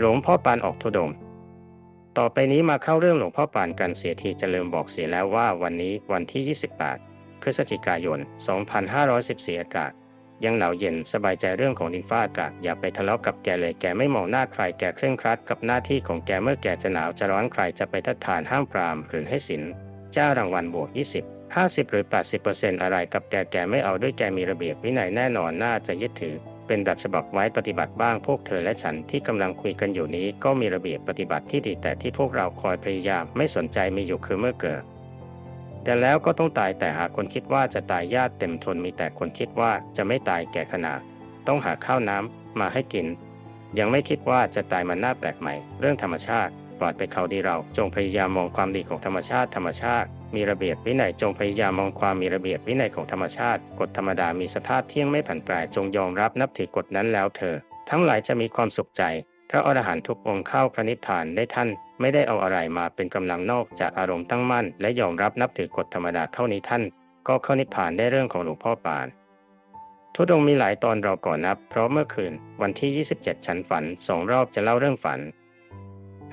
หลวงพ่อปานออกธุดงต่อไปนี้มาเข้าเรื่องหลวงพ่อปานกันเสียทีจะลืมบอกเสียแล้วว่าวันนี้วันที่ 28 พฤศจิกายน 2514 อากาศ ยังหนาวเย็นสบายใจเรื่องของดินฟ้าอากาศอย่าไปทะเลาะกับแกเลยแกไม่มองหน้าใครแกเคร่งครัดกับหน้าที่ของแกเมื่อแกจะหนาวจะร้อนใครจะไปทัดทานห้ามปรามหรือให้สิน เจ้ารางวัลบวก 20 50 หรือ 80%อะไรกับแกแกไม่เอาด้วยแกมีระเบียบวินัยแน่นอนน่าจะยึดถือ เป็นแบบฉบับไว้ปฏิบัติบ้างพวกเธอและฉันที่กำลังคุยกันอยู่นี้ก็มีระเบียบปฏิบัติที่ดีแต่ที่พวกเราคอยพยายามไม่สนใจมีอยู่คือเมื่อเกิด แต่แล้วก็ต้องตายแต่หากคนคิดว่าจะตายญาติเต็มทนมีแต่คนคิดว่าจะไม่ตายแก่ขนาด ต้องหาข้าวน้ำมาให้กิน ยังไม่คิดว่าจะตายมันน่าแปลกใหม่ เรื่องธรรมชาติปลอดไปเขาดีเรา จงพยายามมองความดีของธรรมชาติธรรมชาติ มีระเบียบวินัยจงพยายามมองความมีระเบียบวินัยของธรรมชาติ กฎธรรมดามีสภาพเที่ยงไม่ผันแปรจงยอมรับนับถือกฎนั้นแล้วเธอ ทั้งหลายจะมีความสุขใจ พระอรหันต์ทุกองค์เข้าพระนิพพานได้ท่าน ไม่ได้เอาอะไรมาเป็นกำลังนอกจากอารมณ์ตั้งมั่น และยอมรับนับถือกฎธรรมดาเท่านี้ท่าน ก็เข้านิพพานได้เรื่องของหลวงพ่อปานทุดงมีหลายตอนเราก่อนนับ เพราะเมื่อคืน วันที่ 27 ฉันฝันสองรอบจะเล่าเรื่องฝัน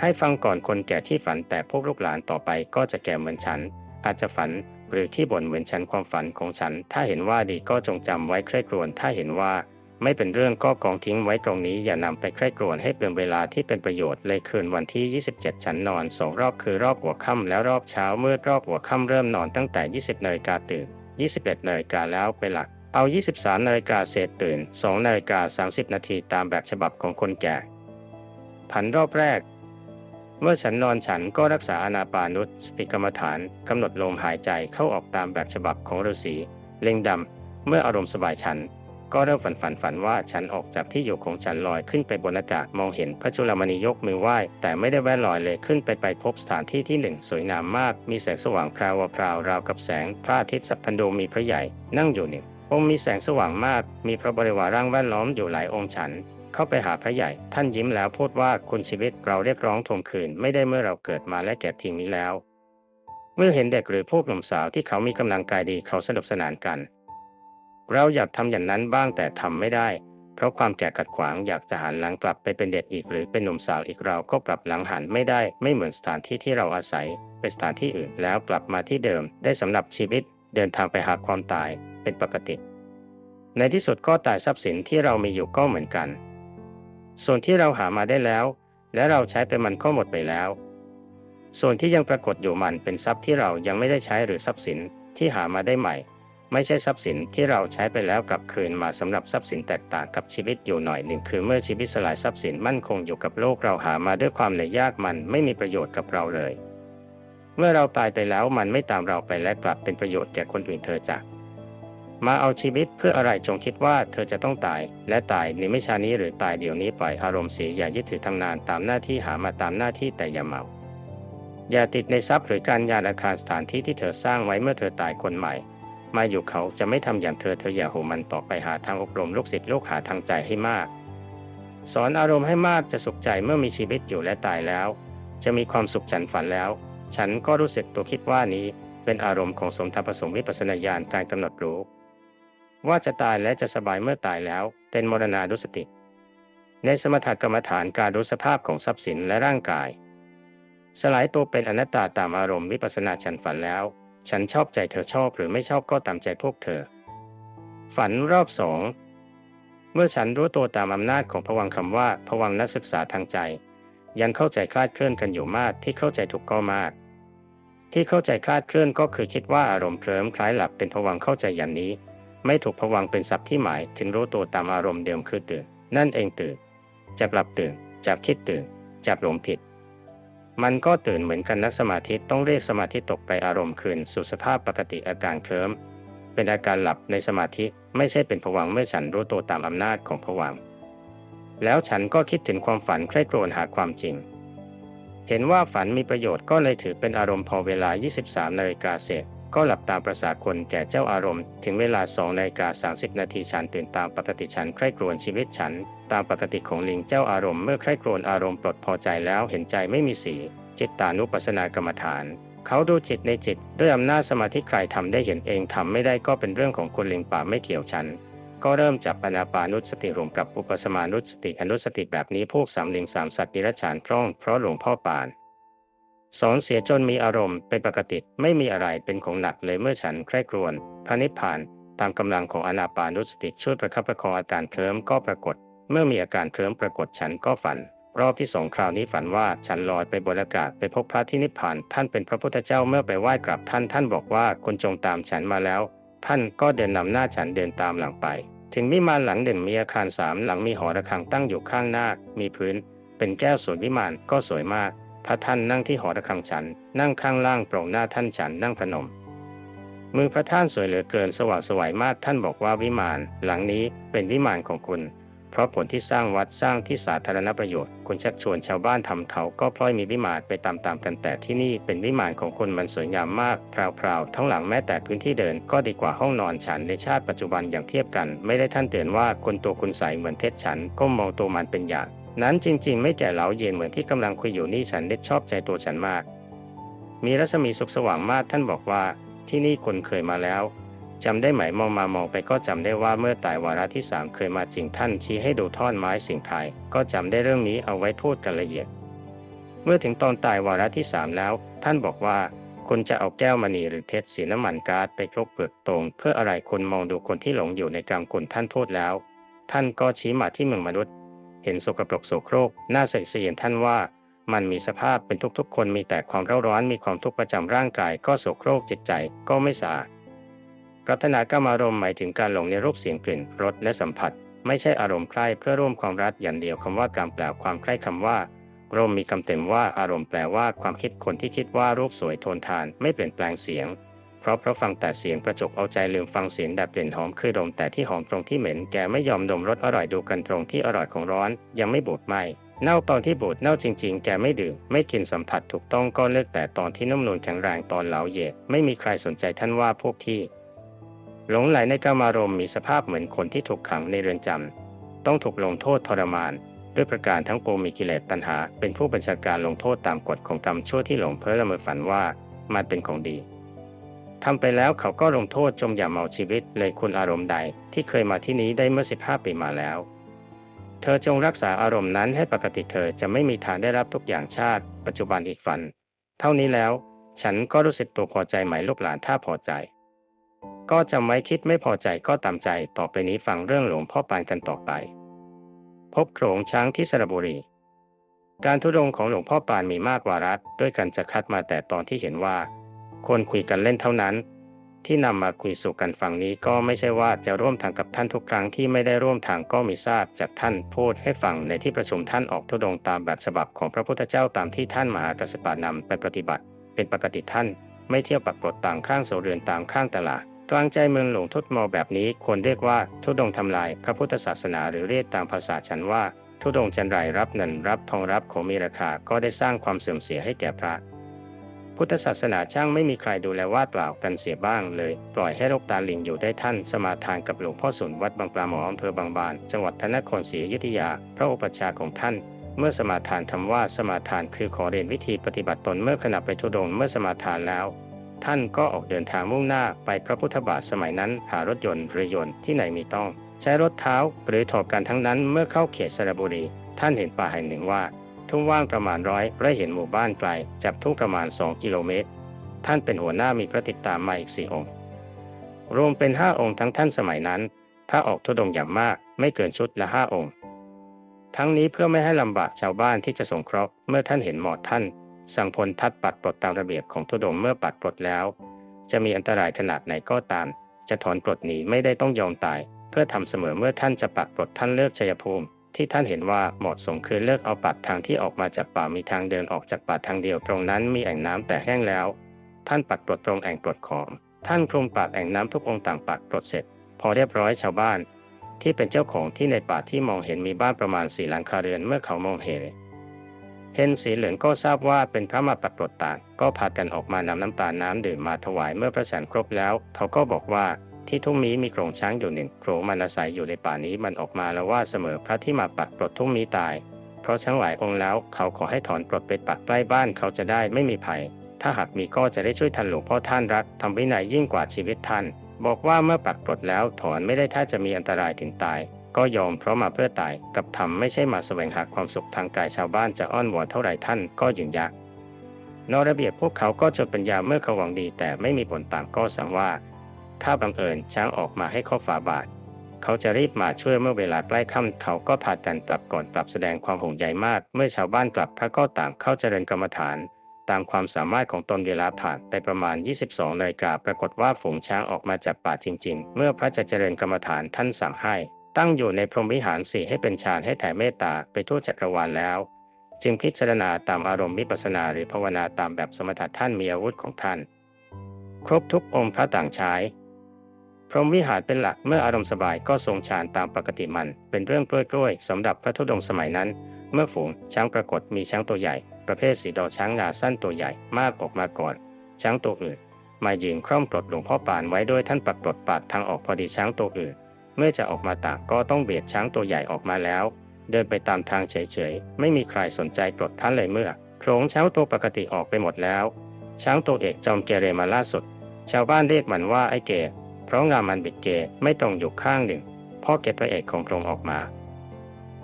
ให้ฟังก่อนคนแก่ที่ฝันแต่พวกลูกหลานต่อไปก็จะแก่เหมือนฉัน อาจจะฝันหรือที่บ่นเหมือนฉันความฝันของฉัน ถ้าเห็นว่าดีก็จงจำไว้ใคร่ครวญถ้าเห็นว่า ไม่เป็นเรื่องก็กองทิ้งไว้ตรงนี้อย่านำไปใคร่ครวญให้เปลืองเวลาที่เป็นประโยชน์เลยคืนวันที่ 27 ฉันนอนสองรอบคือรอบหัวค่ำแล้วรอบเช้ามืดรอบหัวค่ำเริ่มนอนตั้งแต่ 20นาฬิกาตื่น 21นาฬิกาแล้วไปหลัก เอา 23นาฬิกาเศษตื่น2นาฬิกา30นาทีตามแบบฉบับของคนแก่ผันรอบแรก เมื่อฉันนอนฉันก็รักษาอนาปานุสติกรรมฐานกำหนดลมหายใจเข้าออกตามแบบฉบับของฤาษีเล็งดำ เมื่ออารมณ์สบายฉัน ก็เริ่มฝันฝันฝันว่าฉันออกจากที่อยู่ของฉันลอยขึ้นไปบนอากาศมองเห็นพระจุลมณียกมือไหว้ แต่ไม่ได้แวะลอยเลยขึ้นไปไปพบสถานที่ที่หนึ่งสวยงามมาก มีแสงสว่างพราวพราวราวกับแสงพระอาทิตย์สัพพันโดมีพระใหญ่นั่งอยู่หนึ่งองค์มีแสงสว่างมาก มีพระบริวารร่างแวดล้อมอยู่หลายองค์ฉัน เข้าไปหาพระใหญ่ ท่านยิ้มแล้วพูดว่าคุณชีวิตเราเรียกร้องทวงคืนไม่ได้เมื่อเราเกิดมาและแก่ทิ้งนี้แล้ว เมื่อเห็นเด็กหรือพวกหนุ่มสาวที่เขามีกำลังกายดีเขาสนุกสนานกัน เราอยากทำอย่างนั้นบ้างแต่ทำไม่ได้ เพราะความแก่ขัดขวางอยากจะหันหลังกลับไปเป็นเด็กอีกหรือเป็นหนุ่มสาวอีกเราก็กลับหลังหันไม่ได้ ไม่เหมือนสถานที่ที่เราอาศัยไปสถานที่อื่นแล้วกลับมาที่เดิม ได้สำหรับชีวิตเดินทางไปหาความตายเป็นปกติ ในที่สุดก็ตายทรัพย์สินที่เรามีอยู่ก็เหมือนกัน ส่วนที่เราหามาได้แล้ว และเราใช้ไปมันก็หมดไปแล้ว ส่วนที่ยังปรากฏอยู่มันเป็นทรัพย์ที่เรายังไม่ได้ใช้หรือทรัพย์สินที่หามาได้ใหม่ ไม่ใช่ทรัพย์สินที่เราใช้ไปแล้วกลับคืนมาสำหรับทรัพย์สินแตกต่างกับชีวิตอยู่หน่อยหนึ่งคือเมื่อชีวิตสลายทรัพย์สินมั่นคงอยู่กับโลกเราหามาด้วยความเหนื่อยยากมันไม่มีประโยชน์กับเราเลย เมื่อเราตายไปแล้วมันไม่ตามเราไปและกลับเป็นประโยชน์แก่คนอื่นเธอจาก มาเอาชีวิตเพื่ออะไรจงคิดว่าเธอจะต้องตาย และตายในไม่ช้านี้หรือตายเดี๋ยวนี้ปล่อยอารมณ์เสียอย่ายึดถือทำนานตามหน้าที่หามาตามหน้าที่แต่อย่าเมาอย่าติดในทรัพย์หรือการยานอาคารสถานที่ที่เธอสร้างไว้เมื่อเธอตายคนใหม่ มาอยู่เขาจะไม่ทำอย่างเธอเธออย่าโหมันต่อไปหาทางอบรมลูกศิษย์ลูกหาทางใจให้มาก สอนอารมณ์ให้มากจะสุขใจเมื่อมีชีวิตอยู่และตายแล้ว จะมีความสุขฉันฝันแล้ว ฉันก็รู้สึกตัวคิดว่านี้เป็นอารมณ์ของสมถประสงค์วิปัสสนาญาณการกำหนดรู้ ว่าจะตายและจะสบายเมื่อตายแล้ว เป็นมรณานุสติ ในสมถกรรมฐานการรู้สภาพของทรัพย์สินและร่างกาย สลายตัวเป็นอนัตตาตามอารมณ์วิปัสนาฉันฝันแล้ว ฉันชอบใจเธอชอบหรือไม่ชอบก็ตามใจพวกเธอ ฝันรอบสองเมื่อฉันรู้ตัวตามอำนาจของพวังคำว่าพวังนักศึกษาทางใจ ยังเข้าใจคลาดเคลื่อนกันอยู่มากที่เข้าใจถูกก็มาก ที่เข้าใจคลาดเคลื่อนก็คือคิดว่าอารมณ์เคลิ้มคล้ายหลับเป็นพวังเข้าใจอย่างนี้ ไม่ถูกพวังเป็นศัพท์ที่หมายถึงรู้ตัวตามอารมณ์เดิมคือตื่น นั่นเองตื่นจะหลับตื่นจะคิดตื่นจะหลงผิด มันก็ตื่นเหมือนกันนักสมาธิต้องเรียกสมาธิตกไปอารมณ์คืนสู่สภาพปกติอาการเคลิ้มเป็นอาการหลับในสมาธิไม่ใช่เป็นผวังเมื่อฉันรู้ตัวตามอำนาจของผวังแล้วฉันก็คิดถึงความฝันใคร่ครวญหาความจริง เห็นว่าฝันมีประโยชน์ก็เลยถือเป็นอารมณ์พอเวลา 23นาฬิกาเศษ ก็หลับตามประสาคนแก่เจ้าอารมณ์ ถึงเวลา2นาฬิกา30นาทีฉันตื่นตามปกติฉันใคร่ครวญชีวิตฉัน ตามปกติของลิงเจ้าอารมณ์เมื่อใคร่ครวญอารมณ์ปลดพอใจแล้วเห็นใจไม่มีสี จิตตานุปัสสนากรรมฐาน เขาดูจิตในจิต ด้วยอำนาจสมาธิใครทำได้เห็นเองทำไม่ได้ก็เป็นเรื่องของคนลิงป่าไม่เกี่ยวฉันก็เริ่มจับอนาปานุสติรวมกับอุปสมานุสติอนุสติแบบนี้พวกสามลิงสามสัตว์ดิรัจฉานคล่องเพราะหลวงพ่อปาน สอนเสียจนมีอารมณ์เป็นปกติไม่มีอะไรเป็นของหนักเลยเมื่อฉันใคร่ครวญพระนิพพานตามกำลังของอนาปานุสติช่วยประคับประคองอาการเคลิ้มก็ปรากฏ เมื่อมีอาการเคลิ้มปรากฏฉันก็ฝัน รอบที่สองคราวนี้ฝันว่าฉันลอยไปบนอากาศไปพบพระที่นิพพาน ท่านเป็นพระพุทธเจ้าเมื่อไปไหว้กราบท่านท่านบอกว่าคนจงตามฉันมาแล้ว ท่านก็เดินนำหน้าฉันเดินตามหลังไป ถึงวิมานหลังหนึ่งมีอาคารสามหลังมีหอระฆังตั้งอยู่ข้างหน้า มีพื้น เป็นแก้วสวยวิมานก็สวยมาก พระท่านนั่งที่หอระฆังฉัน นั่งข้างล่างโปร่งหน้าท่านฉันนั่งพนม มือพระท่านสวยเหลือเกินสว่างสวยมากท่านบอกว่าวิมานหลังนี้เป็นวิมานของคุณ เพราะผลที่สร้างวัดสร้างที่สาธารณประโยชน์คุณชักชวนชาวบ้านทำเขาก็พลอยมีวิมานไปตามๆกันแต่ที่นี่เป็นวิมานของคุณมันสวยงามมากพราวๆทั้งหลังแม้แต่พื้นที่เดินก็ดีกว่าห้องนอนฉันในชาติปัจจุบันอย่างเทียบกัน ไม่ได้ท่านเตือนว่าคนตัวคุณใสเหมือนเพชรฉันก็มองตัวมันเป็นอย่าง นั้นจริง ๆ ไม่แก่เหลาเย็นเหมือนที่กำลังคุยอยู่นี่ฉันได้ชอบใจตัวฉันมาก มีรัศมีสุขสว่างมากท่านบอกว่าที่นี่คนเคยมาแล้วจำได้ไหมมองมามองไปก็จำได้ว่าเมื่อตายวาระที่สามเคยมาจริงท่านชี้ให้ดูท่อนไม้สิ่งไทย ก็จำได้เรื่องนี้เอาไว้พูดกันละเอียด เมื่อถึงตอนตายวาระที่สามแล้ว ท่านบอกว่าคุณจะเอาแก้วมณีหรือเพชรสีน้ำมันกาซไปคลกเปลือกตรง เพื่ออะไรคุณมองดูคนที่หลงอยู่ในกรรมคุณท่านพูดแล้ว ท่านก็ชี้มาที่เมืองมนุษย์ เห็นสกปรกโสโครกน่าเสียดสียนท่านว่า มันมีสภาพเป็นทุกๆ คนมีแต่ความเร่าร้อนมีความทุกข์ประจำร่างกาย ก็โสโครกจิตใจก็ไม่สะอาดปรารถนากรรมอารมณ์หมายถึงการหลงในรูปเสียงกลิ่นรสและสัมผัส ไม่ใช่อารมณ์ใคร่เพื่อร่วมความรักอย่างเดียวคำว่าการแปลความใคร่คำว่า รมมีคำเต็มว่าอารมณ์แปลว่าความคิดคนที่คิดว่ารูปสวยโทนทาน ไม่เปลี่ยนแปลงเสียง เพราะเพราะฟังแต่เสียงประจกเอาใจลืมฟังเสียงแบบเปลี่ยนหอมคือดมแต่ที่หอมตรงที่เหม็นแกไม่ยอมดมรสอร่อยดูกันตรงที่อร่อยของร้อน ยังไม่บูดไหมเน่าตอนที่บูดเน่าจริง ๆ แกไม่ดื่ม ไม่กินสัมผัสถูกต้องก็เลิกแต่ตอนที่นุ่มนูนแข็งแรงตอนเหลาเยะไม่มีใครสนใจท่านว่าพวกที่ หลงไหลในกามารมณ์มีสภาพเหมือนคนที่ถูกขังในเรือนจำต้องถูกลงโทษทรมาน ด้วยประการทั้งปวงมีกิเลสตัณหา เป็นผู้บัญชาการลงโทษตามกฎของกรรมชั่วที่หลงเพ้อละเมอฝันว่ามันเป็นของดี ทำไปแล้วเขาก็ลงโทษจงอย่าเมาชีวิตเลยคุณอารมณ์ใดที่เคยมาที่นี้ได้เมื่อ 15 ปีมาแล้ว เธอจงรักษาอารมณ์นั้นให้ปกติเธอจะไม่มีทางได้รับทุกอย่างชาติ ปัจจุบันอีกฝัน เท่านี้แล้ว ฉันก็รู้สึกตัวพอใจไหมลูกหลานถ้าพอใจ ก็จำไว้คิดไม่พอใจก็ตามใจต่อไปนี้ฟังเรื่องหลวงพ่อปานกันต่อไป พบโขลงช้างที่สระบุรีการทุดงของหลวงพ่อปานมีมากวาระด้วยกันจะคัดมาแต่ตอนที่เห็นว่า ควรคุยกันเล่นเท่านั้น ที่นำมาคุยสู่กันฟังนี้ก็ไม่ใช่ว่าจะร่วมทางกับท่านทุกครั้งที่ไม่ได้ร่วมทางก็มีทราบจากท่านพูดให้ฟังในที่ประชุมท่านออกทุดงตามแบบฉบับของพระพุทธเจ้าตามที่ท่านมหากัสปานำไปปฏิบัติ เป็นปกติท่าน ไม่เที่ยวปักปลดต่างข้างโสเรือนตามข้างตลาดกลางใจเมืองหลวงทุดมอแบบนี้ควรเรียกว่าทุดงทำลายพระพุทธศาสนาหรือเรียกตามภาษาฉันว่าทุดงจันไรรับเงินรับทองรับของมีราคาก็ได้สร้างความเสื่อมเสียให้แก่พระ พุทธศาสนาช่างไม่มีใครดูแลว่าเปล่ากันเสียบ้างเลย ปล่อยให้โรคตาลิงอยู่ได้ท่านสมาทานกับหลวงพ่อสุนวัดบางปลาหมออำเภอบางบาน จังหวัดพระนครศรีอยุธยา พระอุปชฌาย์ของท่าน เมื่อสมาทานคำว่าสมาทานคือขอเรียนวิธีปฏิบัติตนเมื่อขณะไปทุดงเมื่อสมาทานแล้ว ท่านก็ออกเดินทางมุ่งหน้าไปพระพุทธบาทสมัยนั้น หารถยนต์เรือยนต์ที่ไหนมีต้อง ใช้รถเท้าหรือถอดกันทั้งนั้นเมื่อเข้าเขตสระบุรี ท่านเห็นป่าแห่งหนึ่งว่า ทุ่งว่างประมาณร้อยและเห็นหมู่บ้านไกลจับทุ่งประมาณ 2 กิโลเมตร ท่านเป็นหัวหน้ามีพระติดตามมาอีกสี่องค์ รวมเป็นห้าองค์ทั้งท่านสมัยนั้น ถ้าออกทุดงอย่างมากไม่เกินชุดละห้าองค์ ทั้งนี้เพื่อไม่ให้ลำบากชาวบ้านที่จะสงเคราะห์เมื่อท่านเห็นหมอดท่าน สั่งพลทัดปัดปลดตามระเบียบของทุดงเมื่อปัดปลดแล้ว จะมีอันตรายขนาดไหนก็ตาม จะถอนปลดหนีไม่ได้ต้องยอมตาย เพื่อทำเสมอเมื่อท่านจะปัดปลดท่านเลิกชัยภูมิ ที่ท่านเห็นว่าเหมาะสมคือเลิกเอาปัดทางที่ออกมาจากป่ามีทางเดินออกจากป่าทางเดียวตรงนั้นมีแอ่งน้ำแต่แห้งแล้ว ท่านปัดปลดตรงแอ่งปลดของท่านคลุมปากแอ่งน้ำทุกองค์ต่างปัดปลดเสร็จ พอเรียบร้อยชาวบ้าน ที่เป็นเจ้าของที่ในป่าที่มองเห็นมีบ้านประมาณสี่หลังคาเรือนเมื่อเขามองเห็นเห็นสีเหลืองก็ทราบว่าเป็นพระมาปัดปลดต่าง ก็พากันออกมานำน้ำตาลน้ำดื่มมาถวายเมื่อพระฉันครบแล้ว เขาก็บอกว่า ที่ทุ่งนี้มีโขลงช้างอยู่หนึ่งโขลงมันอาศัยอยู่ในป่านี้มันออกมาแล้วว่าเสมอพระที่มาปัดปลดทุ่งนี้ตาย เพราะช้างหลายองค์แล้วเขาขอให้ถอนปลดไปปักใกล้บ้านเขาจะได้ไม่มีภัย ถ้าหากมีก็จะได้ช่วยทันหลวงพ่อท่านรักทำวินัยยิ่งกว่าชีวิตท่าน บอกว่าเมื่อปักปลดแล้วถอนไม่ได้ถ้าจะมีอันตรายถึงตาย ก็ยอมเพราะมาเพื่อตายกับทำไม่ใช่มาแสวงหาความสุขทางกายชาวบ้านจะอ้อนวอนเท่าไรท่านก็ยืนยักนอกระเบียบพวกเขาก็จนปัญญาเมื่อเขาหวังดีแต่ไม่มีผลตามก็สั่งว่า ถ้าบังเอิญช้างออกมาให้ข้อฝาบาท เขาจะรีบมาช่วยเมื่อเวลาใกล้ค่ำเขาก็พากันกลับก่อนกลับแสดงความห่วงใยมาก เมื่อชาวบ้านกลับพระก็ต่างเข้าเจริญกรรมฐาน ตามความสามารถของตนเวลาผ่านไปประมาณ 22นาฬิกาปรากฏว่าฝูงช้างออกมาจากป่าจริง ๆ เมื่อพระจะเจริญกรรมฐานท่านสั่งให้ ตั้งอยู่ในพรหมวิหารสี่ให้เป็นฌานให้แผ่เมตตาไปทั่วจักรวาลแล้วจึงพิจารณาตามอารมณ์วิปัสสนาหรือภาวนาตามแบบสมถะท่านมีอาวุธของท่าน ครบทุกองค์พระต่างใช้ พรหมวิหารเป็นหลักเมื่ออารมณ์สบายก็ทรงฌานตามปกติมัน เป็นเรื่องกล้วยๆสำหรับพระธุดงสมัยนั้น เมื่อฝูงช้างปรากฏมีช้างตัวใหญ่ ประเภทสีดอช้างงาสั้นตัวใหญ่มากออกมาก่อน ช้างตัวอื่น มายืนคร่อมปลดหลวงพ่อปานไว้ด้วยท่านปักปลดปากทางออกพอดีช้างตัวอื่น เมื่อจะออกมาตางก็ต้องเบียดช้างตัวใหญ่ออกมาแล้ว เดินไปตามทางเฉยๆไม่มีใครสนใจปลดท่านเลยเมื่อโขลงช้างตัวปกติออกไปหมดแล้ว ช้างตัวเอกจอมเกเรมาล่าสุด ชาวบ้านเรียกมันว่าไอ้เก เพราะงามันบิดเกไม่ตรงอยู่ข้างหนึ่งพ่อเก็บพระเอกของโขลงออกมา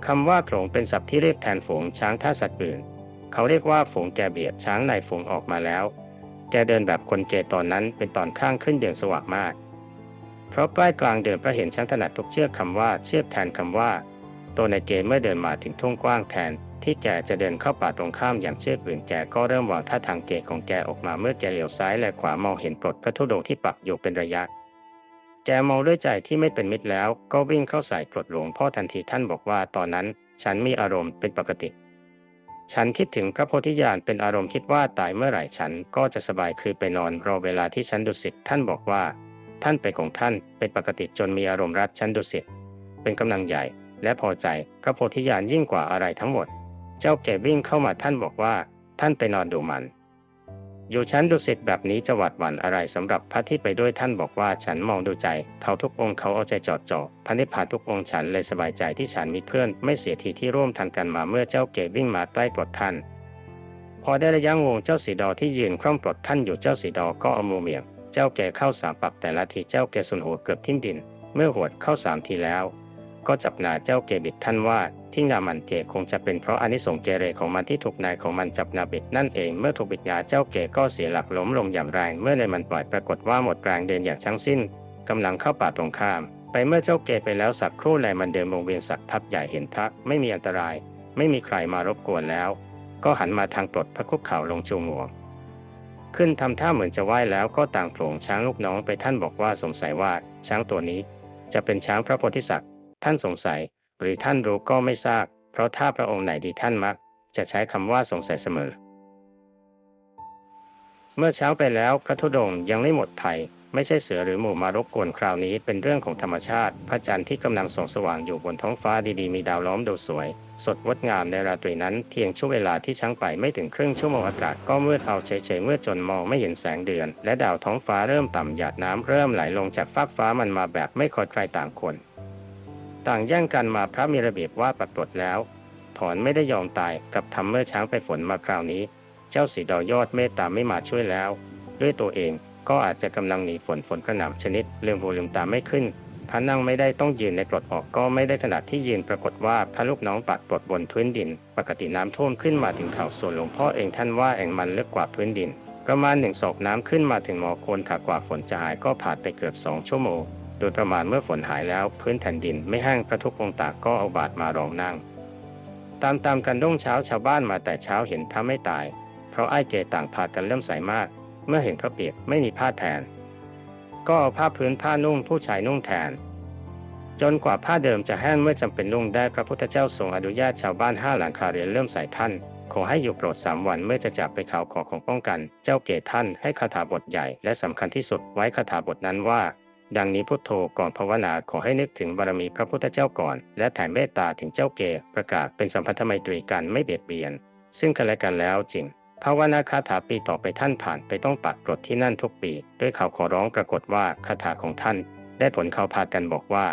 คำว่าโขลงเป็นศัพท์ที่เรียกแทนฝูงช้างท่าสัตว์อื่น เขาเรียกว่าฝูงแกเบียดช้างในฝูงออกมาแล้ว แกเดินแบบคนเกตอนนั้นเป็นตอนข้างขึ้นเดือนสว่างมาก เพราะใกล้กลางเดินพระเห็นช้างถนัดทุกเชือกคำว่าเชือกแทนคำว่า ตัวในเกเมื่อเดินมาถึงทุ่งกว้างแทน ที่แกจะเดินเข้าป่าตรงข้ามอย่างเชือกอื่นแกก็เริ่มวางท่าทางเกของแกออกมาเมื่อแกเหลียวซ้ายและขวามองเห็นปลดพระธุดงที่ปักอยู่เป็นระยะ แกเมองด้วยใจที่ไม่เป็นมิตรแล้ว ก็วิ่งเข้าใส่กรดหลวงพ่อทันทีท่านบอกว่าตอนนั้น ฉันมีอารมณ์เป็นปกติ ฉันคิดถึงพระโพธิญาณเป็นอารมณ์คิดว่าตายเมื่อไหร่ฉันก็จะสบายคือไปนอนรอเวลาที่ฉันดุสิตท่านบอกว่า ท่านไปของท่านเป็นปกติจนมีอารมณ์รักฉันดุสิตเป็นกำลังใหญ่และพอใจพระโพธิญาณยิ่งกว่าอะไรทั้งหมด เจ้าแก่วิ่งเข้ามาท่านบอกว่า ท่านไปนอนดูมัน อยู่ชั้นดุสิตแบบนี้จะหวาดหวั่นอะไรสำหรับพระที่ไปด้วยท่านบอกว่าฉันมองดูใจ เขาทุกองค์เขาเอาใจจอดจ่อพระนิพพานทุกองค์ฉันเลยสบายใจที่ฉันมีเพื่อน ไม่เสียทีที่ร่วมทันกันมาเมื่อเจ้าเกวิ่งมาใกล้ปลดท่าน พอได้ระยะงวงเจ้าสีดอที่ยืนคล่อมปลดท่านอยู่เจ้าสีดอก็เอามือเมียง เจ้าแก่เข้าสามปรับแต่ละทีเจ้าแก่สุนหัวเกือบทิ้งดิน เมื่อหวดเข้าสามทีแล้ว ก็จับนาเจ้าเกบิดท่านว่าที่นามันเกคงจะเป็นเพราะอานิสงส์เกเรของมันที่ถูกนายของมันจับนาบิดนั่นเองเมื่อถูกบิดยาเจ้าเกก็เสียหลักล้มลงอย่างแรงเมื่อในมันปล่อยปรากฏว่าหมดแรงเดินอย่างทั้งสิ้นกำลังเข้าป่าตรงข้าม ไปเมื่อเจ้าเกไปแล้วสักครู่แลมันเดินวงเวียนสักพักใหญ่เห็นพักไม่มีอันตราย ไม่มีใครมารบกวนแล้ว ก็หันมาทางปลดพระคุกเข่าลงชูงวงขึ้นทำท่าเหมือนจะไหว้แล้วก็ต่างโผล่ช้างลูกน้องไปท่านบอกว่าสงสัยว่าช้างตัวนี้ จะเป็นช้างพระโพธิสัตว์ ท่านสงสัย หรือท่านรู้ก็ไม่ทราบ เพราะถ้าพระองค์ไหนดีท่านมัก จะใช้คำว่าสงสัยเสมอ เมื่อเช้าไปแล้วพระธุดงค์ยังไม่หมดภัยไม่ใช่เสือหรือหมูมารบกวนคราวนี้เป็นเรื่องของธรรมชาติ พระจันทร์ที่กำลังส่องสว่างอยู่บนท้องฟ้าดีๆ มีดาวล้อมดูสวย สดงดงามในราตรีนั้นเพียงช่วงเวลาที่ช้างไปไม่ถึงครึ่งชั่วโมงอากาศก็มืดเอาเฉยๆเมื่อจนมองไม่เห็นแสงเดือน และดาวท้องฟ้าเริ่มต่ำหยาดน้ำเริ่มไหลลงจากฟากฟ้ามันมาแบบไม่คอยใครต่างคน ต่างแย่งกันมาพระมีระเบียบว่าปรากฏแล้ว ถอนไม่ได้ยอมตายกับทำเมื่อช้างไปฝนมาคราวนี้ เจ้าสีดอยอดเมตตาไม่มาช่วยแล้ว ด้วยตัวเองก็อาจจะกำลังหนีฝนฝนกระหน่ำชนิดลืมหูลืมตาไม่ขึ้นพระนั่งไม่ได้ต้องยืนในกรดออกก็ไม่ได้ถนัดที่ยืนปรากฏว่าพระลูกน้องปัดปลดบนพื้นดิน ปกติน้ำท่วมขึ้นมาถึงเข่าส่วนหลวงพ่อเองท่านว่าแอ่งมันลึกกว่าพื้นดิน ประมาณหนึ่งศอกน้ำขึ้นมาถึงหมอโคนขากว่าฝนจะหายก็ผ่านไปเกือบสองชั่วโมง โดยประมาณเมื่อฝนหายแล้วพื้นแผ่นดินไม่แห้งพระทุกองตาก็เอาบาดมารองนั่ง ตามตามกันรุ่งเช้าชาวบ้านมาแต่เช้าเห็นพระไม่ตาย เพราะไอ้เกต่างพากันเริ่มใสมาก เมื่อเห็นพระเปียกไม่มีผ้าแทน ก็เอาผ้าพื้นผ้านุ่งผู้ชายนุ่งแทน จนกว่าผ้าเดิมจะแห้งเมื่อจำเป็นนุ่งได้พระพุทธเจ้าทรงอนุญาตชาวบ้านห้าหลังคาเรือนเริ่มใส่ท่านขอให้อยู่โปรดสามวันเมื่อจะจับไปเขาขอของป้องกัน เจ้าเกศท่านให้คาถาบทใหญ่และสำคัญที่สุดไว้คาถาบทนั้นว่า ดังนี้พุทโธก่อนภาวนาขอให้นึกถึงบารมีพระพุทธเจ้าก่อน และแผ่เมตตาถึงเจ้าเกประกาศเป็นสัมพันธไมตรีกันไม่เบียดเบียน ซึ่งกันและกันแล้วจริงภาวนาคาถาปีต่อไปท่านผ่านไปต้องปักกรดที่นั่นทุกปี ด้วยเขาขอร้องปรากฏว่าคาถาของท่าน ได้ผลเขาพากันบอกว่า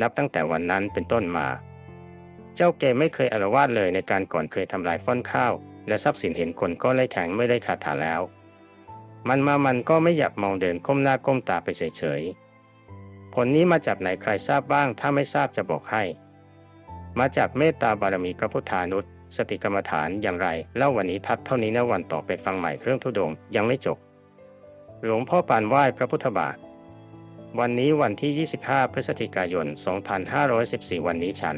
นับตั้งแต่วันนั้นเป็นต้นมา เจ้าเกไม่เคยอารวาสเลยในการก่อนเคยทำลายฟ้อนข้าว และทรัพย์สินเห็นคนก็ไล่แทงไม่ได้คาถาแล้ว มันมามันก็ไม่อยากมองเดินก้มหน้าก้มตาไปเฉย ผลนี้มาจากไหนใครทราบบ้าง ถ้าไม่ทราบจะบอกให้ มาจากเมตตาบารมีพระพุทธานุสสติกรรมฐานอย่างไรเล่าวันนี้พักเท่านี้นะวันต่อไปฟังใหม่เรื่องทุดงยังไม่จบ หลวงพ่อปานไหว้พระพุทธบาท วันนี้วันที่ 25 พฤศจิกายน 2514 วันนี้ฉัน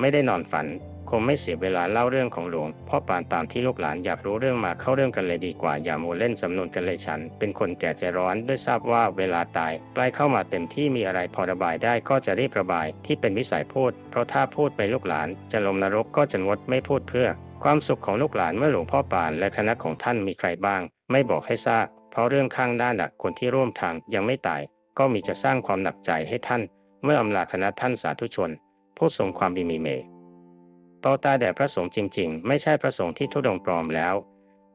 ไม่ได้นอนฝัน คงไม่เสียเวลาเล่าเรื่องของหลวงพ่อปานตามที่ลูกหลานอยากรู้เรื่องมาเข้าเรื่องกันเลยดีกว่าอย่ามัวเล่นสำนวนกันเลยฉัน เป็นคนแก่ใจร้อนด้วยทราบว่าเวลาตายใกล้เข้ามาเต็มที่มีอะไรพอระบายได้ก็จะรีบระบายที่เป็นวิสัยพูด เพราะถ้าพูดไปลูกหลาน จะลงนรกก็จะงดไม่พูดเพื่อ ความสุขของลูกหลานเมื่อหลวงพ่อปานและคณะของท่านมีใครบ้าง ไม่บอกให้ทราบเพราะเรื่องข้างด้านหนักคนที่ร่วมทางยังไม่ตาย ก็มีจะสร้างความหนักใจให้ท่าน เมื่ออำลาคณะท่านสาธุชนผู้ทรงความดีมีเมต ต่อตาแด่พระสงฆ์จริง ๆ ไม่ใช่พระสงฆ์ที่ทุดงปลอมแล้ว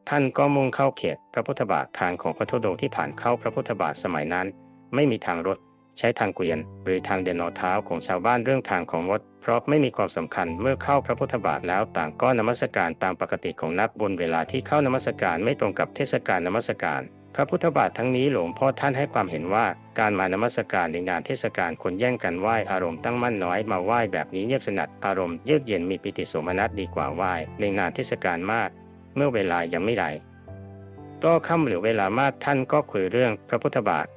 ท่านก็มุ่งเข้าเขตพระพุทธบาททางของพระธุดงที่ผ่านเข้าพระพุทธบาทสมัยนั้น ไม่มีทางรถใช้ทางเกวียน หรือทางเดินนอเท้าของชาวบ้านเรื่องทางของวัดเพราะไม่มีความสำคัญเมื่อเข้าพระพุทธบาทแล้วต่างก็นมัสการตามปกติของนักบุญเวลาที่เข้านมัสการไม่ตรงกับเทศกาลนมัสการ พระพุทธบาททั้งนี้หลวงพ่อท่านให้ความเห็นว่าการมานมัสการในงานเทศกาลคนแย่งกันไหว้อารมณ์ตั้งมั่นน้อยมาไหว้แบบนี้เงียบสนัดอารมณ์เยือกเย็นมีปิติสมนัสดีกว่าไหว้ในงานเทศกาลมาก เมื่อเวลายังไม่ได้ก็ค่ำหรือเวลามากท่านก็คุยเรื่องพระพุทธบาท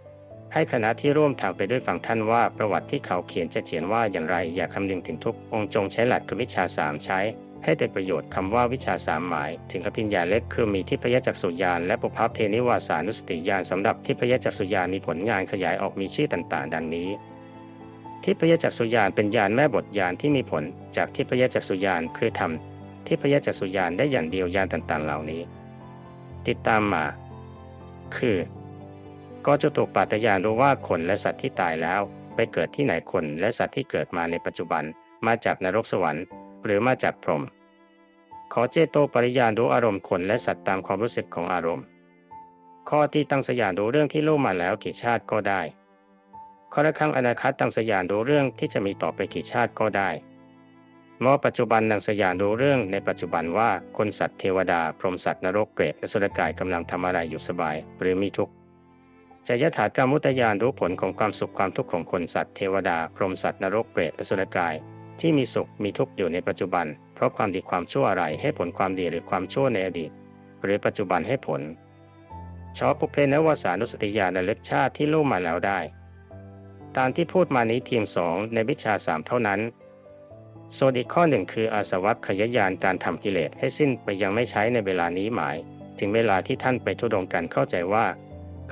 ให้คณะที่ร่วมทางไปด้วยฟังท่านว่าประวัติที่เขาเขียนจะเขียนว่าอย่างไรอย่าคำนึงถึงทุกองค์จงใช้หลักคือวิชาสามใช้ ให้เป็นประโยชน์คำว่าวิชาสามหมาย ถึงอภิญญาเล็กคือมีทิพยจักษุญาณและปุพพเทนิวาสานุสติญาณสำหรับทิพยจักษุญาณมีผลงานขยายออกมีชื่อต่าง ๆ ดังนี้ ทิพยจักษุญาณเป็นญาณแม่บทญาณที่มีผล จากทิพยจักษุญาณคือทำทิพยจักษุญาณได้อย่างเดียวญาณต่างๆ เหล่านี้ ติดตามมา คือ ก็จะถูกปัตยานรู้ว่าคนและสัตว์ที่ตายแล้ว ไปเกิดที่ไหนคนและสัตว์ที่เกิดมาในปัจจุบัน มาจากนรกสวรรค์ หรือมาจากพรหม ขอเจโตปริยานรู้อารมณ์คนและสัตว์ตามความรู้สึกของอารมณ์ ข้อที่ตั้งสยานรู้เรื่องที่รู้มาแล้วกี่ชาติก็ได้ ข้อละครั้งอนาคตตั้งสยานรู้เรื่องที่จะมีต่อไปกี่ชาติก็ได้เมื่อปัจจุบันนังสยานรู้เรื่องในปัจจุบันว่าคนสัตว์เทวดา พรหมสัตว์นรกเปรตและสุรกายกำลังทำอะไรอยู่สบาย หรือมีทุกข์จะยถากรรมุตยานรู้ผลของความสุขความทุกข์ของคนสัตว์เทวดา พรหมสัตว์นรกเปรตและสุรกาย ที่มีสุขมีทุกข์อยู่ในปัจจุบัน ราะความดีความชั่วอะไรให้ผลความดีหรือความชั่วในอดีต หรือปัจจุบันให้ผลชอบปุเพนวสานุสติญาณระลึกชาติที่ล่วงมาแล้วได้ ตามที่พูดมานี้เพียงสองในวิชาสามเท่านั้น ส่วนอีกข้อหนึ่งคืออาสวัคขยายานการทำกิเลสให้สิ้นไปยังไม่ใช้ในเวลานี้หมาย ถึงเวลาที่ท่านไปทุดงกันเข้าใจว่า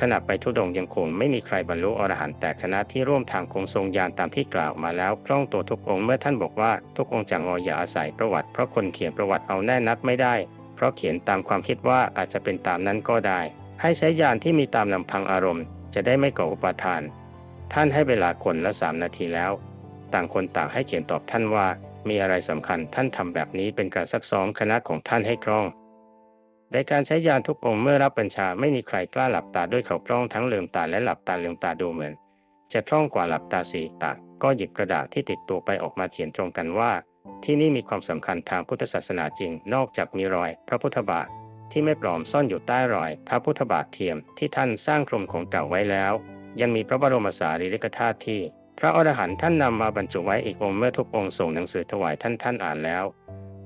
ขณะไปทุดงยังคงไม่มีใครบรรลุอรหันต์แต่คณะที่ร่วมทางคงทรงยานตามที่กล่าวมาแล้วคล่องตัวทุกองค์เมื่อท่านบอกว่าทุกองค์จังออย่าอาศัยประวัติเพราะคนเขียนประวัติเอาแน่นัดไม่ได้ เพราะเขียนตามความคิดว่าอาจจะเป็นตามนั้นก็ได้ ให้ใช้ยานที่มีตามลำพังอารมณ์ จะได้ไม่ก่ออุปาทาน ท่านให้เวลาคนละสามนาทีแล้ว ต่างคนต่างให้เขียนตอบท่านว่า มีอะไรสำคัญท่านทำแบบนี้เป็นการซักซ้อมคณะของท่านให้คล่อง ในการใช้ยานทุกองค์เมื่อรับบัญชาไม่มีใครกล้าหลับตาด้วยเขาคล่องทั้งลืมตาและหลับตาลืมตาดูเหมือน จะคล่องกว่าหลับตาสีตาก็หยิบกระดาษที่ติดตัวไปออกมาเขียนตรงกันว่า ที่นี่มีความสำคัญทางพุทธศาสนาจริง นอกจากมีรอย พระพุทธบาทที่ไม่ปลอมซ่อนอยู่ใต้รอย พระพุทธบาทเทียมที่ท่านสร้างกรมของเก่าไว้แล้ว ยังมีพระบรมสารีริกธาตุที่ พระอรหันต์ท่านนำมาบรรจุไว้อีกองค์เมื่อทุกองค์ส่งหนังสือถวายท่านท่านอ่านแล้ว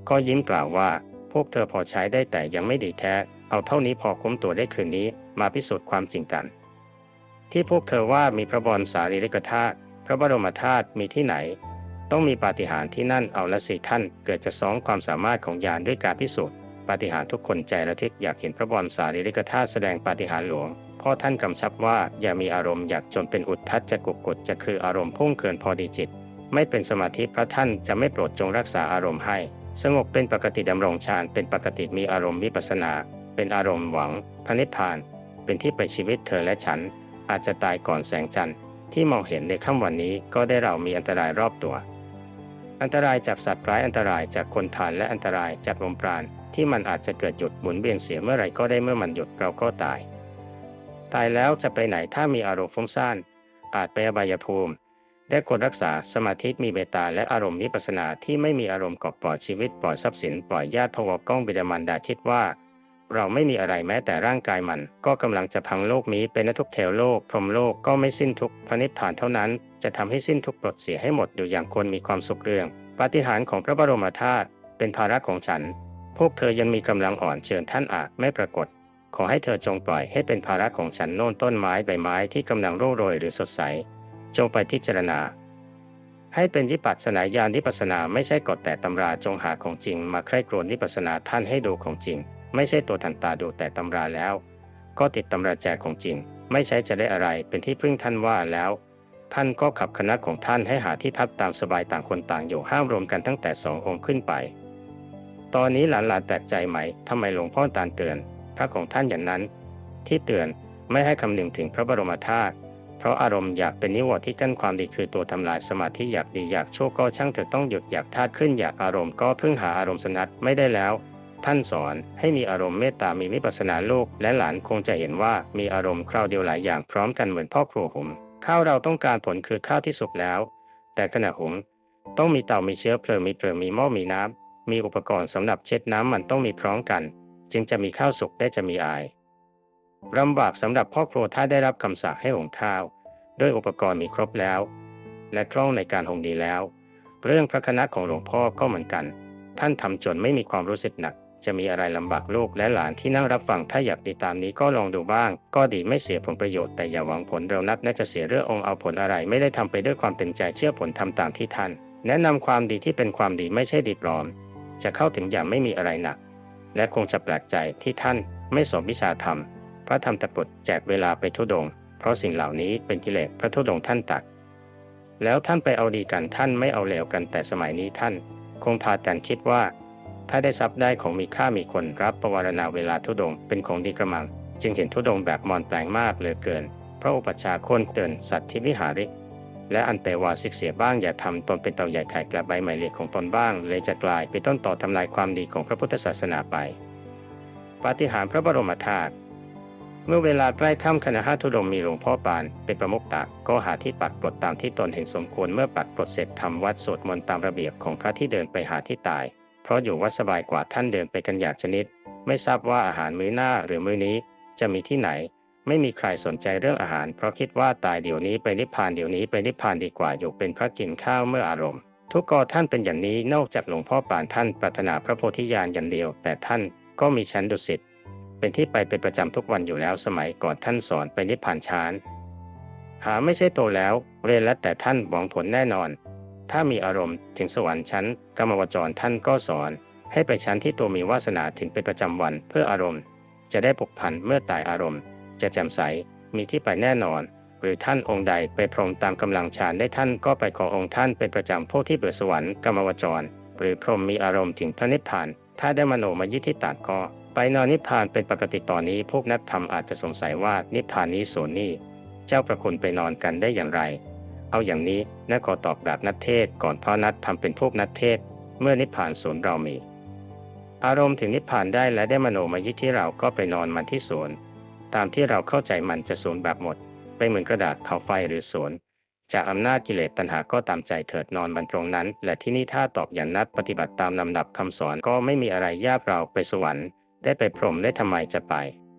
ก็ยิ้มกล่าวว่า พวกเธอพอใช้ได้แต่ยังไม่ดีแท้ เอาเท่านี้พอคุ้มตัวได้คืนนี้ มาพิสูจน์ความจริงกัน ที่พวกเธอว่ามีพระบรมสารีริกธาตุพระบรมธาตุมีที่ไหน ต้องมีปาฏิหาริย์ที่นั่นเอาละสิท่าน เกิดจะซ้องความสามารถของยานด้วยการพิสูจน์ปาฏิหาริย์ทุกคนใจระทึกอยากเห็นพระบรมสารีริกธาตุแสดงปาฏิหาริย์หลวงพ่อท่านกำชับว่าอย่ามีอารมณ์อยากจนเป็นอุทธัจจะกุกกดจะคืออารมณ์พุ่งเกินพอดีจิต ไม่เป็นสมาธิพระท่านจะไม่โปรดจงรักษาอารมณ์ให้ สงบเป็นปกติดำรงฌานเป็นปกติมีอารมณ์วิปัสนา เป็นอารมณ์หวังพระนิพพาน เป็นที่ไปชีวิตเธอและฉัน อาจจะตายก่อนแสงจันทร์ที่มองเห็นในค่ำวันนี้ก็ได้เรามีอันตรายรอบตัว อันตรายจากสัตว์ร้ายอันตรายจากคนทานและอันตรายจากลมปราณที่มันอาจจะเกิดหยุดหมุนเวียนเสียเมื่อไรก็ได้เมื่อมันหยุดเราก็ตาย ตายแล้วจะไปไหนถ้ามีอารมณ์ฟุ้งซ่านอาจไปอบายภูมิ ได้ควรรักษาสมาธิมีเบตาและอารมณ์นิปัสนาที่ไม่มีอารมณ์กอบปล่อยชีวิตปล่อยทรัพย์สินปล่อยญาติพวกก้องบิดามันดาคิดว่า เราไม่มีอะไรแม้แต่ร่างกายมัน ก็กำลังจะพังโลกนี้เป็นทุกเทวโลก พรหมโลกก็ไม่สิ้นทุกข์พระนิพพานเท่านั้น จะทำให้สิ้นทุกข์ปลดเสียให้หมดอยู่อย่างคนมีความสุขเรื่องปาฏิหาริย์ของพระบรมธาตุเป็นภาระของฉัน พวกเธอยังมีกำลังอ่อนเชิญท่านอาจไม่ปรากฏ ขอให้เธอจงปล่อยให้เป็นภาระของฉันโน่นต้นไม้ใบไม้ที่กำลังร่วงโรยหรือสดใส จงไปพิจารณา ให้เป็นวิปัสสนาญาณวิปัสสนาไม่ใช่กฎแต่ตำราจงหาของจริง มาใคร่ครวญวิปัสสนาท่านให้ดูของจริง ไม่ใช่ตัวทันตาดูแต่ตำราแล้ว ก็ติดตำราแจกของจริง ไม่ใช้จะได้อะไรเป็นที่พึ่งท่านว่าแล้ว ท่านก็ขับคณะของท่านให้หาที่พักตามสบายต่างคนต่างอยู่ห้ามรวมกันตั้งแต่สององค์ขึ้นไป ตอนนี้หลานๆแตกใจไหมทำไมหลวงพ่อตาลเตือนพระของท่านอย่างนั้น ที่เตือนไม่ให้คำนึงถึงพระบรมธาตุ เพราะอารมณ์อยากเป็นนิวรณ์ที่กั้นความดีคือตัวทำลายสมาธิอยากดีอยากชั่วก็ช่างเถอะต้องหยุดอยากธาตุขึ้นอยากอารมณ์ก็พึ่งหาอารมณ์สนัดไม่ได้แล้ว ท่านสอนให้มีอารมณ์เมตตามีวิปัสนาลูกและหลานคงจะเห็นว่ามีอารมณ์คราวเดียวหลายอย่างพร้อมกันเหมือนพ่อครัวหุมข้าวเราต้องการผลคือข้าวที่สุกแล้ว แต่ขณะหุงต้องมีเตามีเชื้อเพลิงมีเพลิงมีหม้อมีน้ำมีอุปกรณ์สำหรับเช็ดน้ำมันต้องมีพร้อมกัน จึงจะมีข้าวสุกได้จะมีอาย ลำบากสำหรับพ่อครัวถ้าได้รับคำสั่งให้หุงข้าว ด้วยอุปกรณ์มีครบแล้ว และคล่องในการหุงดีแล้ว เรื่องพระคณะของหลวงพ่อก็เหมือนกัน ท่านทำจนไม่มีความรู้สึกหนัก จะมีอะไรลำบากลูกและหลานที่นั่งรับฟังถ้าอยากติดตามนี้ก็ลองดูบ้าง ก็ดีไม่เสียผลประโยชน์แต่อย่าหวังผลเร็วนักน่าจะเสียเรื่ององค์เอาผลอะไร ไม่ได้ทำไปด้วยความเต็มใจเชื่อผลทำตามที่ท่าน แนะนำความดีที่เป็นความดีไม่ใช่ดีปลอม จะเข้าถึงอย่างไม่มีอะไรหนัก และคงจะแปลกใจที่ท่านไม่สอนวิชาธรรม พระธรรมตปุดแจกเวลาไปทุดง เพราะสิ่งเหล่านี้เป็นกิเลสพระทุดงท่านตักแล้วท่านไปเอาดีกันท่านไม่เอาเลวกันแต่สมัยนี้ท่าน คงพากันคิดว่า ถ้าได้ทรัพย์ได้ของมีค่ามีคนรับประวารณาเวลาทุดงเป็นของดีกระมัง จึงเห็นทุดงแบบมอนแปลงมากเหลือเกิน พระอุปัชฌาคนเตือนสัตว์ที่วิหาริก และอันแต่วาสิกเสียบ้างอย่าทำตนเป็นเต่าใหญ่ไข่กระใบไม้เล็กของตนบ้าง เลยจะกลายเป็นต้นต่อทำลายความดีของพระพุทธศาสนาไป ปาฏิหาริย์พระบรมธาตุ เมื่อเวลาใกล้ค่ำคณะห้าทุดงมีหลวงพ่อปาน เป็นประมุขตักก็หาที่ปักปลดตามที่ตนเห็นสมควรเมื่อปักปลดเสร็จทำวัดสวดมนต์ตามระเบียบของพระที่เดินไปหาที่ตาย เพราะอยู่วัดสบายกว่าท่านเดินไปกันอย่างชนิด ไม่ทราบว่าอาหารมื้อหน้าหรือมื้อนี้ จะมีที่ไหน ไม่มีใครสนใจเรื่องอาหาร เพราะคิดว่าตายเดี๋ยวนี้ไปนิพพานเดี๋ยวนี้ไปนิพพานดีกว่าอยู่เป็นพระกินข้าวเมื่ออารมณ์ ทุกกอท่านเป็นอย่างนี้นอกจากหลวงพ่อปานท่านปรารถนาพระโพธิญาณอย่างเดียว แต่ท่านก็มีชั้นดุสิต เป็นที่ไปเป็นประจำทุกวันอยู่แล้วสมัยก่อนท่านสอนไปนิพพานชานหาไม่ใช่โตแล้วเรียนแล้วแต่ท่านหวังผลแน่นอน ถ้ามีอารมณ์ถึงสวรรค์ชั้นกรรมวจรท่านก็สอน ให้ไปชั้นที่ตัวมีวาสนาถึงเป็นประจำวันเพื่ออารมณ์ จะได้ปกพันเมื่อตายอารมณ์ จะแจ่มใสมีที่ไปแน่นอน หรือท่านองค์ใดไปพรมตามกำลังฌานได้ท่านก็ไปขอองค์ท่านเป็นประจำพวกที่เบื่อสวรรค์กรรมวจร หรือพรมมีอารมณ์ถึงพระนิพพานถ้าได้มโนมยิทธิตัดก็ ไปนอนนิพพานเป็นปกติตอนนี้ พวกนักธรรมอาจจะสงสัยว่านิพพานนี้โสนนี่เจ้าประคุณไปนอนกันได้อย่างไร เอาอย่างนี้นักขอตอบแบบนัดเทศก่อนเพราะนัดทำเป็นพวกนัดเทศ เมื่อนิพพานโสนเรามี อารมณ์ถึงนิพพานได้และได้มโนมายิทที่เราก็ไปนอนมันที่โสนตามที่เราเข้าใจมันจะโสนแบบหมด ไปเหมือนกระดาษเผาไฟหรือโสนจากอำนาจกิเลสตัณหาก็ตามใจเถิดนอนบรรตรงนั้น และที่นี่ถ้าตอบอย่างนัดปฏิบัติตามลำดับคำสอนก็ไม่มีอะไรยากเราไปสวรรค์ ได้ไปพรหมได้ทำไมจะไป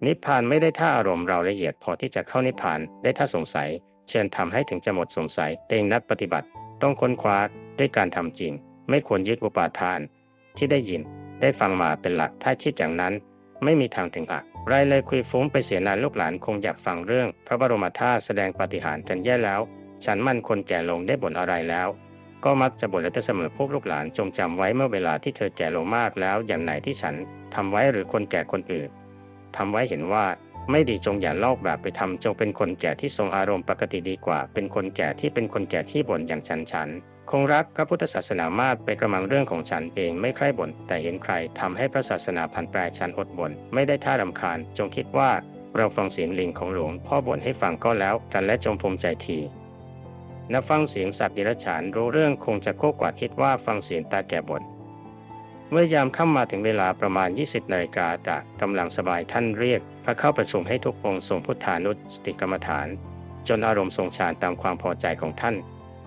นิพพานไม่ได้ถ้าอารมณ์เราละเอียดพอที่จะเข้านิพพานได้ถ้าสงสัย เชิญทำให้ถึงจะหมดสงสัยเองนักปฏิบัติ ต้องค้นคว้าด้วยการทำจริง ไม่ควรยึดอุปาทาน ที่ได้ยินได้ฟังมาเป็นหลักถ้าคิดอย่างนั้น ไม่มีทางถึงอักไรเลยคุยฟุ้งไปเสียนานลูกหลานคงอยากฟังเรื่อง พระบรมธาตุแสดงปฏิหารกันแย่แล้ว ฉันมั่นคนแก่ลงได้บ่นอะไรแล้ว ก็มักจะบ่นและเสมอพวกลูกหลานจงจำไว้เมื่อเวลาที่เธอแก่ลงมากแล้วอย่างไหนที่ฉันทำไว้หรือคนแก่คนอื่นทำไว้เห็นว่าไม่ดีจงอย่าลอกแบบไปทำจงเป็นคนแก่ที่ทรงอารมณ์ปกติดีกว่า เป็นคนแก่ที่เป็นคนแก่ที่บ่นอย่างฉันฉันคงรักพระพุทธศาสนามากไปกระมังเรื่องของฉันเองไม่ใคร่บ่นแต่เห็นใครทำให้พระศาสนาพันแปรฉันอดบ่นไม่ได้ท่ารำคาญ จงคิดว่าเราฟังเสียงลิงของหลวงพ่อบ่นให้ฟังก็แล้วกันและจงภูมิใจที นับฟังเสียงสัตว์ดิรัจฉานรู้เรื่องคงจะโคกว่าคิดว่าฟังเสียงตาแก่บ่นเมื่อยามเข้ามาถึงเวลาประมาณ 20นาฬิกาตะกำลังสบายท่านเรียก พระเข้าประชุมให้ทุกองค์ทรงพุทธานุสติกรรมฐาน จนอารมณ์ทรงฌานตามความพอใจของท่าน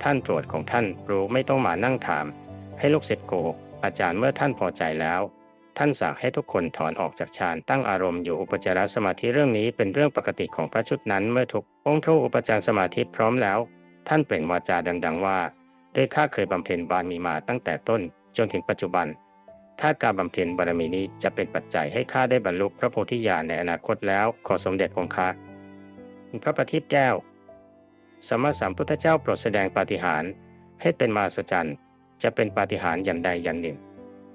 ท่านตรวจของท่านรู้ไม่ต้องมานั่งถาม ให้ลูกศิษย์โกหกอาจารย์เมื่อท่านพอใจแล้ว ท่านสั่งให้ทุกคนถอนออกจากฌานตั้งอารมณ์อยู่อุปจารสมาธิเรื่องนี้เป็นเรื่องปกติของพระชุดนั้นเมื่อทุกองค์ทูอุปจารสมาธิพร้อมแล้ว ท่านเปล่งวาจาดัง ๆ ว่าด้วยข้าเคยบำเพ็ญบารมีมาตั้งแต่ต้นจนถึงปัจจุบัน ถ้าการบำเพ็ญบารมีนี้จะเป็นปัจจัยให้ข้าได้บรรลุพระโพธิญาณในอนาคตแล้วขอสมเด็จองค์ข้าพระประทีปแก้ว สมมาสัมพุทธเจ้าโปรดแสดงปาฏิหาริย์ให้เป็นมาสจันจะเป็นปาฏิหาริย์อย่างใดอย่างหนึ่ง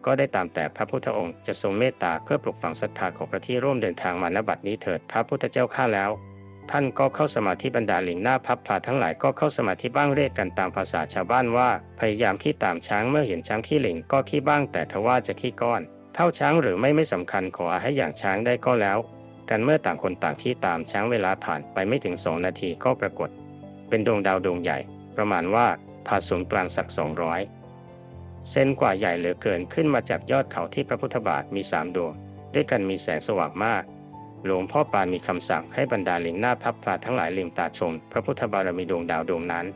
ก็ได้ตามแต่พระพุทธองค์จะทรงเมตตาเพื่อปลุกฝังศรัทธาของพระที่ร่วมเดินทางมาณบัดนี้เถิดพระพุทธเจ้าข้าแล้ว ท่านก็เข้าสมาธิบรรดาลิงหน้าพับพลาทั้งหลายก็เข้าสมาธิบ้างเรียกกันตามภาษาชาวบ้านว่า พยายามขี้ตามช้างเมื่อเห็นช้างขี้หลิงก็ขี้บ้าง แต่ทว่าจะขี้ก้อน เท่าช้างหรือไม่ไม่สำคัญขอให้อย่างช้างได้ก็แล้ว กันเมื่อต่างคนต่างขี้ตามช้างเวลาผ่านไปไม่ถึงสองนาทีก็ปรากฏ เป็นดวงดาวดวงใหญ่ ประมาณว่าผ่าศูนย์กลางสักสองร้อยเส้นกว่าใหญ่เหลือเกินขึ้นมาจากยอดเขาที่พระพุทธบาทมีสามดวงด้วยกันมีแสงสว่างมาก หลวงพ่อปานมีคำสั่งให้บรรดาลิงหน้าพับพลาทั้งหลายลืมตาชม พระพุทธบารมีดวงดาวดวงนั้น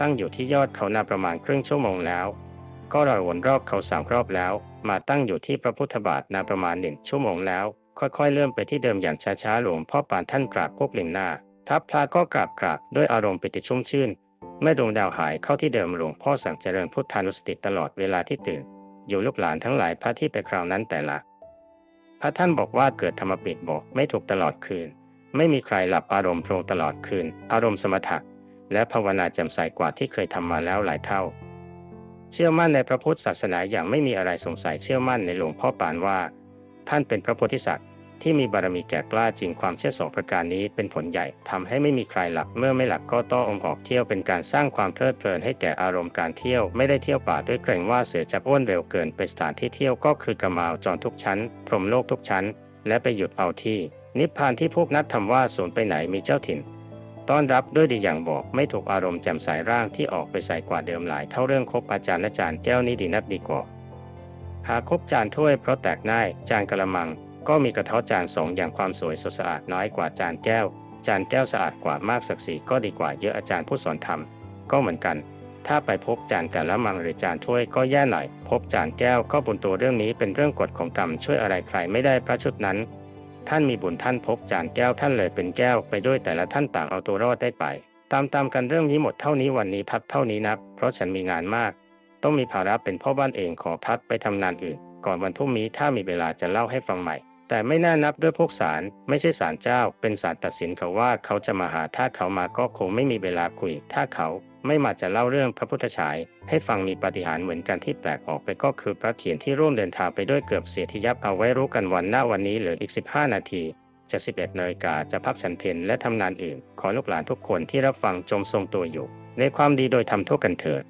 ตั้งอยู่ที่ยอดเขานาประมาณครึ่งชั่วโมงแล้ว ก็รอยวนรอบเขาสามรอบแล้ว มาตั้งอยู่ที่พระพุทธบาทนาประมาณหนึ่งชั่วโมงแล้ว ค่อยๆเริ่มไปที่เดิมอย่างช้าๆหลวงพ่อปานท่านกราบพวกลิงหน้า ทัพพลาก็กราบกราบด้วยอารมณ์ปิติชุ่มชื่นเมื่อดวงดาวหายเข้าที่เดิมหลวงพ่อสั่งเจริญพุทธานุสติตลอดเวลาที่ตื่น อยู่ลูกหลานทั้งหลายพระที่ไปคราวนั้นแต่ละ พระท่านบอกว่าเกิดธรรมปิดบอกไม่ถูกตลอดคืน ไม่มีใครหลับอารมณ์โพลงตลอดคืน อารมณ์สมถะ และภาวนาแจ่มใสกว่าที่เคยทำมาแล้วหลายเท่า เชื่อมั่นในพระพุทธศาสนาอย่างไม่มีอะไรสงสัยเชื่อมั่นในหลวงพ่อปานว่า ท่านเป็นพระโพธิสัตว์ ที่มีบารมีแก่กล้าจริงความเชื่อสองประการนี้เป็นผลใหญ่ทำให้ไม่มีใครหลับเมื่อไม่หลับก็ต้องอมออกเที่ยวเป็นการสร้างความเพลิดเพลินให้แก่อารมณ์การเที่ยวไม่ได้เที่ยวป่าด้วยเกรงว่าเสือจะอ้วนเร็วเกินไปสถานที่เที่ยวก็คือกำมาวจรทุกชั้น พรหมโลกทุกชั้น และไปหยุดเอาที่ นิพพานที่พวกนักทำว่าศูนย์ไปไหนมีเจ้าถิ่นต้อนรับด้วยดีอย่างบอกไม่ถูกอารมณ์แจ่มใสร่างที่ออกไปใส่กว่าเดิมหลายเท่าเรื่องคบอาจารย์และจานแก้วนี้ดีนักดีกว่าหาคบจานถ้วยเพราะแตกง่ายจานกระมัง ก็มีกระเท้าจานสองอย่างความสวยสดสะอาดน้อยกว่าจานแก้ว จานแก้วสะอาดกว่ามากศักดิ์ศรีก็ดีกว่าเยอะอาจารย์ผู้สอนธรรม ก็เหมือนกัน ถ้าไปพบจานกะละมังหรือจานถ้วยก็แย่หน่อย พบจานแก้วก็บุญตัวเรื่องนี้เป็นเรื่องกฎของกรรมช่วยอะไรใครไม่ได้พระชุดนั้น ท่านมีบุญท่านพบจานแก้วท่านเลยเป็นแก้วไปด้วยแต่ละท่านต่างเอาตัวรอดได้ไป ตามตามกันเรื่องนี้หมดเท่านี้วันนี้พักเท่านี้นับเพราะฉันมีงานมาก ต้องมีภาระเป็นพ่อบ้านเองขอพักไปทำงานอื่น ก่อนวันพรุ่งนี้ถ้ามีเวลาจะเล่าให้ฟังใหม่ แต่ไม่น่านับด้วยพวกศาลไม่ใช่ศาลเจ้า เป็นศาลตัดสินเขาว่าเขาจะมาหาถ้าเขามาก็คงไม่มีเวลาคุย ถ้าเขาไม่มาจะเล่าเรื่องพระพุทธฉาย ให้ฟังมีปาฏิหาริย์เหมือนกันที่แปลกออกไปก็คือพระเขียนที่ร่วมเดินทางไปด้วยเกือบเสียทียับเอาไว้รู้กันวันหน้าวันนี้เหลืออีก 15 นาที จะ 11นาฬิกาจะพักฉันเพลและทำงานอื่น ขอลูกหลานทุกคนที่รับฟังจงทรงตัวอยู่ ในความดีโดยทำทั่วกันเถิด